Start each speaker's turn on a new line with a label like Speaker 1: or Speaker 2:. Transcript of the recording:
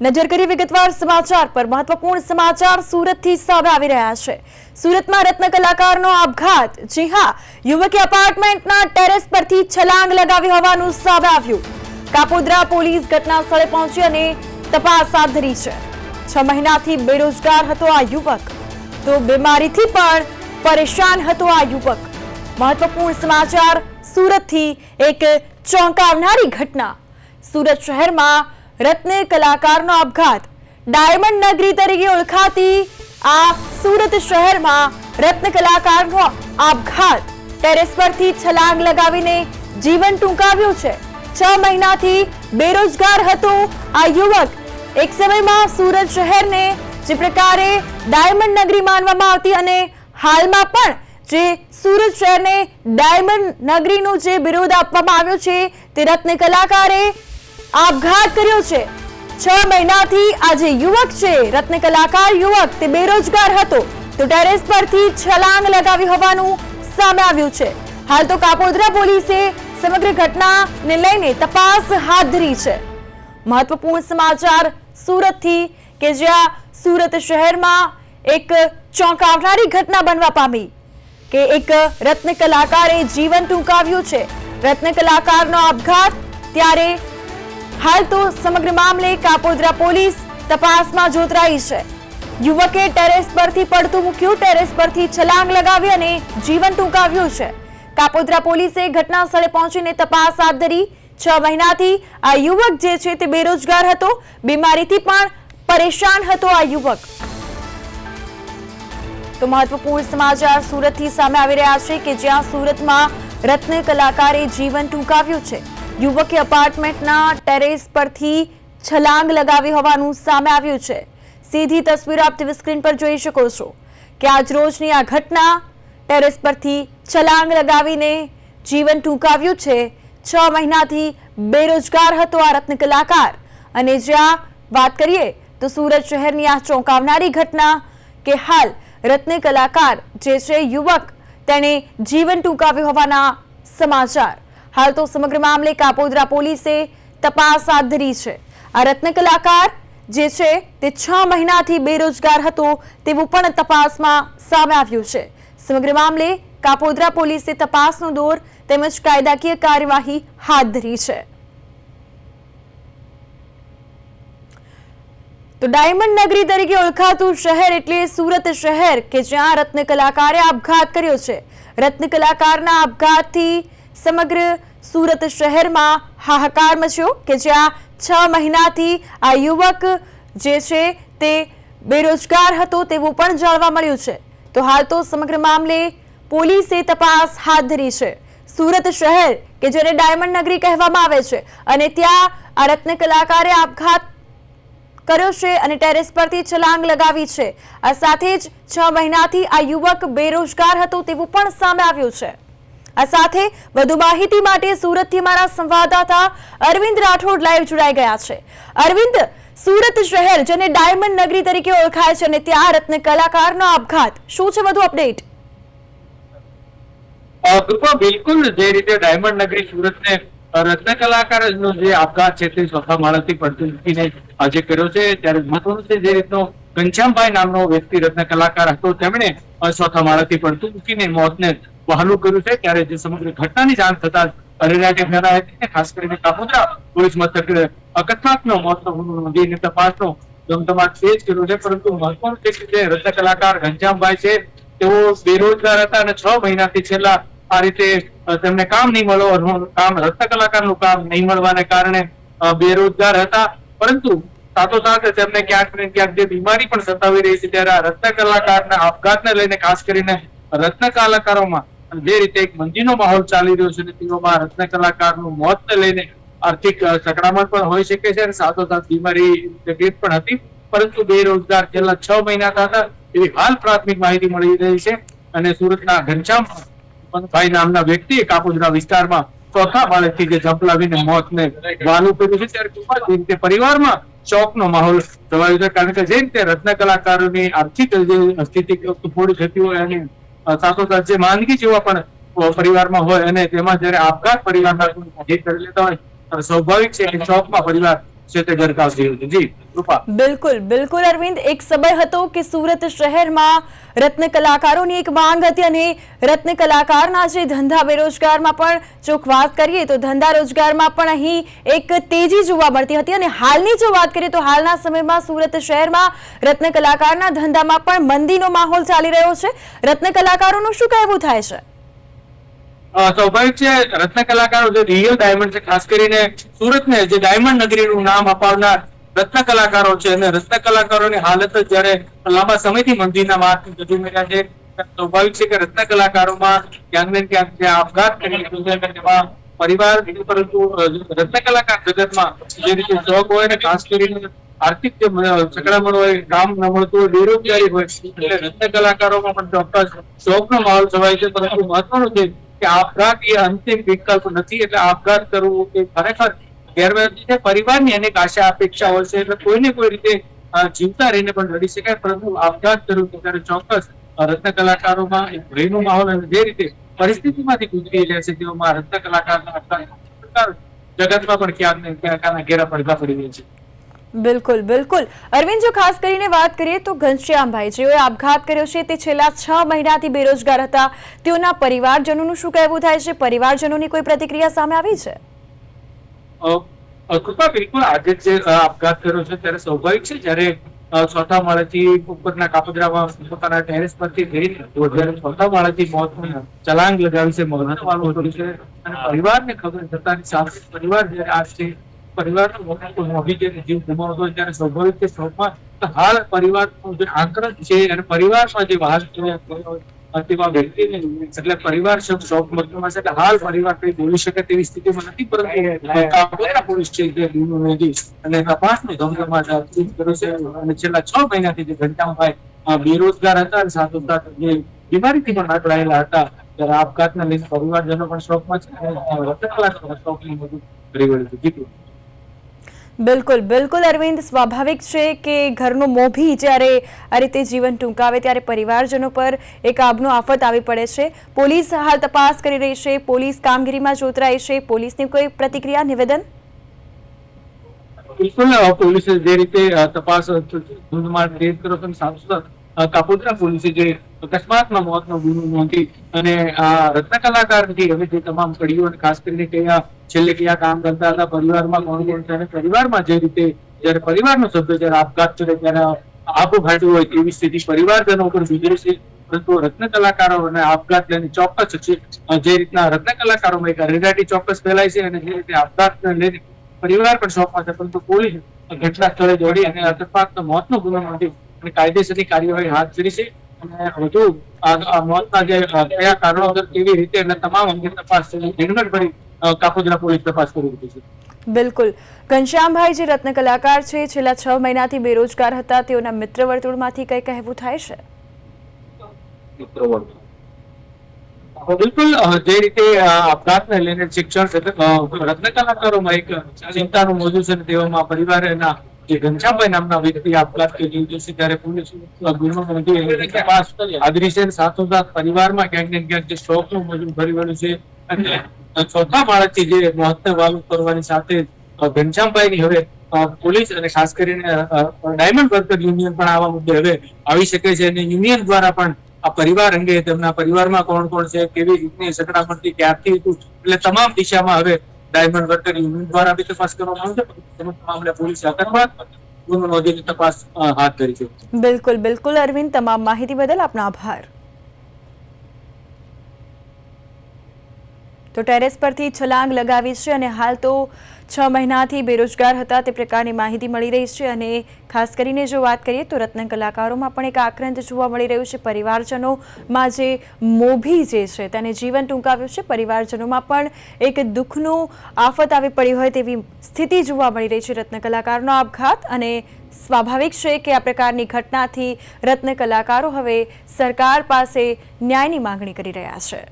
Speaker 1: નજર કરી વિગતવાર સમાચાર પર મહત્વપૂર્ણ સમાચાર સુરતથી સામે આવી રહ્યા છે. સુરતમાં રત્ન કલાકારનો આપઘાત. જી હા, યુવકે અપાર્ટમેન્ટના ટેરેસ પરથી છલાંગ લગાવી હોવાનું સામે આવ્યું. કાપોદ્રા પોલીસ ઘટના સ્થળે પહોંચી અને તપાસ હાથ ધરી છે. છ મહિનાથી બેરોજગાર હતો આ યુવક. તો બીમારીથી પણ પરેશાન હતો આ યુવક. મહત્વપૂર્ણ સમાચાર સુરતથી એક ચોંકાવનારી ઘટના. સુરત શહેરમાં રત્ન કલાકારનો આપઘાત. ડાયમંડ નગરી તરીકે ઓળખાતી આ સુરત શહેરમાં રત્ન કલાકારનો આપઘાત. ટેરેસ પરથી છલાંગ લગાવીને જીવન ટૂંકાવ્યું છે. છ મહિનાથી બેરોજગાર હતો આ યુવક. એક સમયમાં સુરત શહેરને જે પ્રકારે ડાયમંડ નગરી માનવામાં આવતી અને હાલમાં પણ જે સુરત શહેરને ડાયમંડ નગરીનું જે બિરુદ આપવામાં આવ્યું છે તે રત્ન કલાકારે આપઘાત કર્યો છે. છ મહિનાથી આ જે યુવક છે. રત્ન કલાકાર યુવક, તે બેરોજગાર હતો. તો ટેરેસ પરથી છલાંગ લગાવી હોવાનું સામે આવ્યું છે. હાલ તો કાપોદ્રા પોલીસે સમગ્ર ઘટનાને લઈને તપાસ હાથ ધરી છે. મહત્વપૂર્ણ સમાચાર સુરતથી કે જ્યાં સુરત શહેરમાં એક ચોંકાવનારી ઘટના બનવા પામી કે એક રત્ન કલાકારે જીવન ટૂંકાવ્યું છે. રત્ન કલાકારનો આપઘાત ત્યારે હાલ તો સમગ્ર મામલે કાપોદ્રા પોલીસ તપાસમાં જોતરાઈ છે. યુવકે ટેરેસ પરથી પડતું મૂક્યું, ટેરેસ પરથી છલાંગ લગાવી અને જીવન ટૂંકાવ્યું છે. કાપોદ્રા પોલીસે ઘટના સ્થળે પહોંચીને તપાસ હાથ ધરી. છ મહિનાથી આ યુવક જે છે તે બેરોજગાર હતો, બીમારીથી પણ પરેશાન હતો આ યુવક. તો મહત્વપૂર્ણ સમાચાર સુરતથી સામે આવી રહ્યા છે કે જ્યાં સુરતમાં રત્ન કલાકારે જીવન ટૂંકાવ્યું છે. યુવકે અપાર્ટમેન્ટના ટેરેસ પરથી છલાંગ લગાવી હોવાનું સામે આવ્યું છે. સીધી તસવીરો આપ ટીવી સ્ક્રીન પર જોઈ શકો છો કે આજ રોજની આ ઘટના ટેરેસ પરથી છલાંગ લગાવીને જીવન ટૂંકાવ્યું છે. છ મહિનાથી બેરોજગાર હતો આ રત્ન કલાકાર. અને જ્યાં વાત કરીએ તો સુરત શહેરની આ ચોંકાવનારી ઘટના કે હાલ રત્ન કલાકાર જે છે યુવક, તેણે જીવન ટૂંકાવ્યું હોવાના સમાચાર. હાલ તો સમગ્ર મામલે કાપોદ્રા પોલીસે તપાસ હાથ ધરી છે. આ રત્ન જે છે તે છ મહિનાથી બેરોજગાર હતો તેવું પણ તપાસમાં સામે આવ્યું છે. સમગ્ર મામલે કાપોદ્રા પોલીસે તપાસનો દોર તેમજ કાયદાકીય કાર્યવાહી હાથ ધરી છે. તો ડાયમંડ નગરી તરીકે ઓળખાતું શહેર એટલે સુરત શહેર કે જ્યાં રત્ન કલાકારે આપઘાત કર્યો છે. રત્ન કલાકારના આપઘાતથી સમગ્ર સુરત શહેરમાં હાહાકાર મચ્યો કે જ્યાં છ મહિનાથી આ યુવક જે છે તે બેરોજગાર હતો તેવું પણ જાણવા મળ્યું છે. તો હાલ તો સમગ્ર મામલે પોલીસે તપાસ હાથ ધરી છે. સુરત શહેર, કે જેને ડાયમંડ નગરી કહેવામાં આવે છે, અને ત્યાં આ રત્ન કલાકારે આપઘાત કર્યો છે અને ટેરેસ પરથી છલાંગ લગાવી છે. આ સાથે જ છ મહિનાથી આ યુવક બેરોજગાર હતો તેવું પણ સામે આવ્યું છે. આ સાથે વધુ માહિતી માટે સુરતથી મારા સંવાદદાતા અરવિંદ રાઠોડ લાઈવ જોડાઈ ગયા છે. અરવિંદ, સુરત શહેર, જેને ડાયમંડ નગરી તરીકે ઓળખાય છે અને ત્યાં રત્ન કલાકારનો આપઘાત. શું છે વધુ અપડેટ?
Speaker 2: બિલકુલ જે રીતે ડાયમંડ નગરી સુરતને રત્ન કલાકારનો જે આપઘાત છે તે ચોથા માળથી પડતું આજે કર્યો છે. ત્યારે મહત્વનું છે જે રીતનો ઘનશ્યામભાઈ નામનો વ્યક્તિ રત્ન કલાકાર હતો. તેમણે સોથા ચોથા માળથી પડતું મૂકીને મોતને વહાલું કર્યું છે. ત્યારે જે સમગ્ર ઘટનાની જાણ થતા ખાસ કરીને કાપોદ્રા પોલીસ મથકે અકસ્માતનો મોતનો ગુનો તપાસનો ધમધમાટ તેજ કર્યો છે. પરંતુ મહત્વનું છે કે રત્ન કલાકાર ઘનશ્યામભાઈ છે, તેઓ બેરોજગાર હતા અને છ મહિનાથી છેલ્લા આ રીતે તેમને કામ નહીં મળવા કામ રત્ન કલાકારનું કામ નહીં મળવાને કારણે બેરોજગાર હતા. પરંતુ સાથોસાથ તેમને ક્યાંક ને ક્યાંક જે બીમારી પણ સતાવી રહી છે, ત્યારે આ રત્ન કલાકારના આપઘાતને લઈને ખાસ કરીને રત્ન કલાકારોમાં જે રીતે એક મંદીનો માહોલ ચાલી રહ્યો છે અને તેઓમાં રત્ન કલાકારનું મોતને લઈને આર્થિક સંકળામણ પણ હોઈ શકે છે અને સાથોસાથ બીમારી તકલીફ પણ હતી. પરંતુ બેરોજગાર છેલ્લા છ મહિના હતા એવી હાલ પ્રાથમિક માહિતી મળી રહી છે અને સુરતના ઘનશ્યામ ભાઈ નામના વ્યક્તિએ કાપોદરા વિસ્તારમાં ચોથા બાળકથી જે ઝંપલાવીને મોતને વાલું કર્યું છે. ત્યારે જ રીતે પરિવારમાં શોકનો માહોલ છવાયો છે. કારણ કે જે રીતે રત્ન કલાકારોની આર્થિક સ્થિતિ થતી હોય અને સાથોસાથ જે માંદગી જેવા પણ પરિવારમાં હોય અને તેમાં જયારે આપઘાત પરિવારના કોઈ કરી લેતા હોય, સ્વાભાવિક છે કે શોકમાં પરિવાર
Speaker 1: બિલકુલ બિલકુલ અરવિંદ. એક સમય હતો કે સુરત શહેરમાં રત્ન કલાકારોની એક માંગ હતી અને રત્ન કલાકારના જે ધંધા બેરોજગારમાં પણ જો વાત કરીએ તો ધંધા રોજગારમાં પણ અહીં એક તેજી જોવા મળતી હતી અને હાલની જો વાત કરીએ તો હાલના સમયમાં સુરત શહેરમાં રત્ન કલાકારના ધંધામાં પણ મંદીનો માહોલ ચાલી રહ્યો છે. રત્ન કલાકારોનું શું કહેવું થાય છે?
Speaker 2: સ્વાભાવિક છે, રત્ન કલાકારો જે રિયલ ડાયમંડ છે, ખાસ કરીને સુરતને જે ડાયમંડ નગરીનું નામ અપાવનાર રત્ન કલાકારો છે અને રત્ન કલાકારોની હાલત જ લાંબા સમયથી મંદીના વાત જતી રહ્યા છે, સ્વાભાવિક છે કે રત્ન કલાકારોમાં ક્યાંક ને ક્યાંક જે આપઘાત કરી તેમાં પરિવાર પરંતુ રત્ન કલાકાર જગતમાં જે રીતે શોખ હોય ને ખાસ કરીને આર્થિક જે સંકળામણ હોય કામ ન મળતું હોય, બેરોજગારી હોય, એટલે રત્ન કલાકારોમાં પણ ચોક્કસ શોખનો માહોલ છવાય છે, પરંતુ મહત્વનું છે કે આપઘાત એ અંતિમ વિકલ્પ નથી એટલે આપઘાત કરવું કે ખરેખર ગેરવ્યવસ્થિત છે. પરિવારની અનેક આશા અપેક્ષા હોય છે એટલે કોઈને કોઈ રીતે જીવતા રહીને પણ લડી શકાય. પરંતુ આપઘાત કરવું તો ત્યારે ચોક્કસ રત્ન કલાકારોમાં એક ભયનો માહોલ અને જે રીતે પરિસ્થિતિમાંથી ગુજરી રહ્યા છે, તેઓમાં રત્ન કલાકારના જગતમાં પણ ક્યાંક ને ક્યાંક ઘેરા પડઘા પડી રહ્યા છે.
Speaker 1: બિલકુલ બિલકુલ. અરવિંદ, જો ખાસ કરીને વાત કરીએ તો ઘનશ્યામભાઈ, જેઓએ આપઘાત કર્યો છે તે છેલ્લા છ મહિનાથી બેરોજગાર હતા. તેઓના પરિવારજનોનું શું કહેવું થાય છે? પરિવારજનોની કોઈ પ્રતિક્રિયા સામે આવી છે?
Speaker 2: કૃપા બિલકુલ આજે જે આપઘાત કર્યો છે ત્યારે સ્વાભાવિક છે. જ્યારે ચોથા માળેથી ઉપરના કાપદરામાં પોતાના ટેરેસ પરથી ગઈ જ્યારે ચોથા માળેથી મોત ચલાંગ લગાવી છે મહત્વનું હતું છે. અને પરિવારને ખબર થતાની સાથે પરિવાર જ્યારે આ છે પરિવારનો જીવ ગુમાવતો હોય ત્યારે સ્વાભાવિક છે હાલ અને પરિવાર છે જે નોંધી છે. અને છેલ્લા છ મહિનાથી જે અ, બેરોજગાર હતા અને સાથોસાથ જે બીમારીથી પણ આંકડાયેલા હતા ત્યારે આપઘાતને લઈને પરિવારજનો પણ શોકમાં છે
Speaker 1: બિલકુલ બિલકુલ અરવિંદ. સ્વાભાવિક છે કે ઘરનો મોભી જ્યારે આ રીતે જીવન ટૂંકાવે ત્યારે પરિવારજનો પર એક આબનો આફત આવી પડે છે. પોલીસ હાલ તપાસ કરી રહી છે, પોલીસ કામગીરીમાં જોતરાઈ છે. પોલીસની કોઈ પ્રતિક્રિયા, નિવેદન?
Speaker 2: બિલકુલ, પોલીસે જે રીતે તપાસ કાપોદ્રા પોલીસે જે અકસ્માતમાં મોતનો ગુનો નોંધી અને આ રત્ન કલાકારથી હવે જે તમામ કડીઓ અને ખાસ કરીને કયા છેલ્લે કયા કામ કરતા હતા, પરિવારમાં કોણ કોણ છે અને પરિવારમાં જે રીતે જ્યારે પરિવારનો સભ્ય જ્યારે આપઘાત કરે ત્યારે આપો ફાટ્યું હોય તેવી સ્થિતિ પરિવારજનો ઉપર ગુજરે છે. પરંતુ રત્ન કલાકારો અને આપઘાત લઈને ચોક્કસ છે. જે રીતના રત્ન કલાકારોમાં એક અરેરાટી ચોક્કસ ફેલાય છે અને જે રીતે આપઘાતને લઈને પરિવાર પણ શોખમાં છે, પરંતુ પોલીસ ઘટના સ્થળે દોડી અને અકસ્માતનો મોતનો ગુનો નોંધી અને કાયદેસરની કાર્યવાહી હાથ ધરી છે. અને વધુ આ આ મોતના જે કયા કારણોસર કેવી રીતે અને તમામ અંગે તપાસ ઝીણવટભરી કાપોદરા પોલીસ તપાસ કરી રહી છે.
Speaker 1: બિલકુલ. ઘનશ્યામભાઈ જે રત્ન કલાકાર છે છેલ્લા છ મહિનાથી બેરોજગાર હતા. તેઓના મિત્ર વર્તુળમાંથી કઈ કહેવું થાય છે?
Speaker 2: બિલકુલ. જે રીતે આપઘાતને લઈને શિક્ષણ રત્ન કલાકારોમાં એક ચિંતાનું મોજું છે તેઓમાં પરિવારના જે ઘનશ્યામભાઈ નામના વ્યક્તિ આપઘાત લીધો છે ત્યારે પોલીસ ગુનો નોંધી તપાસ સાથોસાથ પરિવારમાં ક્યાંક ને ક્યાંક જે શોકનું મોજું ભરી વળ્યું છે. અને ચોથા માળથી જે મોતને વાલું કરવાની સાથે ઘનશ્યામભાઈની હવે પોલીસ અને ખાસ કરીને ડાયમંડ વર્કર યુનિયન પણ આવા મુદ્દે હવે આવી શકે છે અને યુનિયન દ્વારા પણ આ પરિવાર અંગે તેમના પરિવારમાં કોણ કોણ છે કેવી રીતની સંકળામણથી ક્યારથી હતું એટલે તમામ દિશામાં હવે ડાયમંડ વર્કર યુનિયન દ્વારા બી તપાસ કરવામાં આવશે તેનો મામલે પોલીસે અકસ્માત ગુનો નોંધીને તપાસ હાથ ધરી છે
Speaker 1: બિલકુલ બિલકુલ અરવિંદ તમામ માહિતી બદલ આપનો આભાર તો ટેરેસ પરથી છલાંગ લગાવી છે અને હાલ તો છ મહિનાથી બેરોજગાર હતા, તે પ્રકારની માહિતી મળી રહી છે અને ખાસ કરીને જો વાત કરીએ તો રત્ન કલાકારોમાં પણ એક આક્રંદ જોવા મળી રહ્યું છે. પરિવારજનોમાં જે મોભી જે છે, તેને જીવન ટૂંકાવ્યું છે. પરિવારજનોમાં પણ એક દુઃખનું આફત આવી પડી હોય તેવી સ્થિતિ જોવા મળી રહી છે રત્ન કલાકારનો આપઘાત અને સ્વાભાવિક છે કે આ પ્રકારની ઘટનાથી રત્ન કલાકારો હવે સરકાર પાસે ન્યાયની માંગણી કરી રહ્યા છે.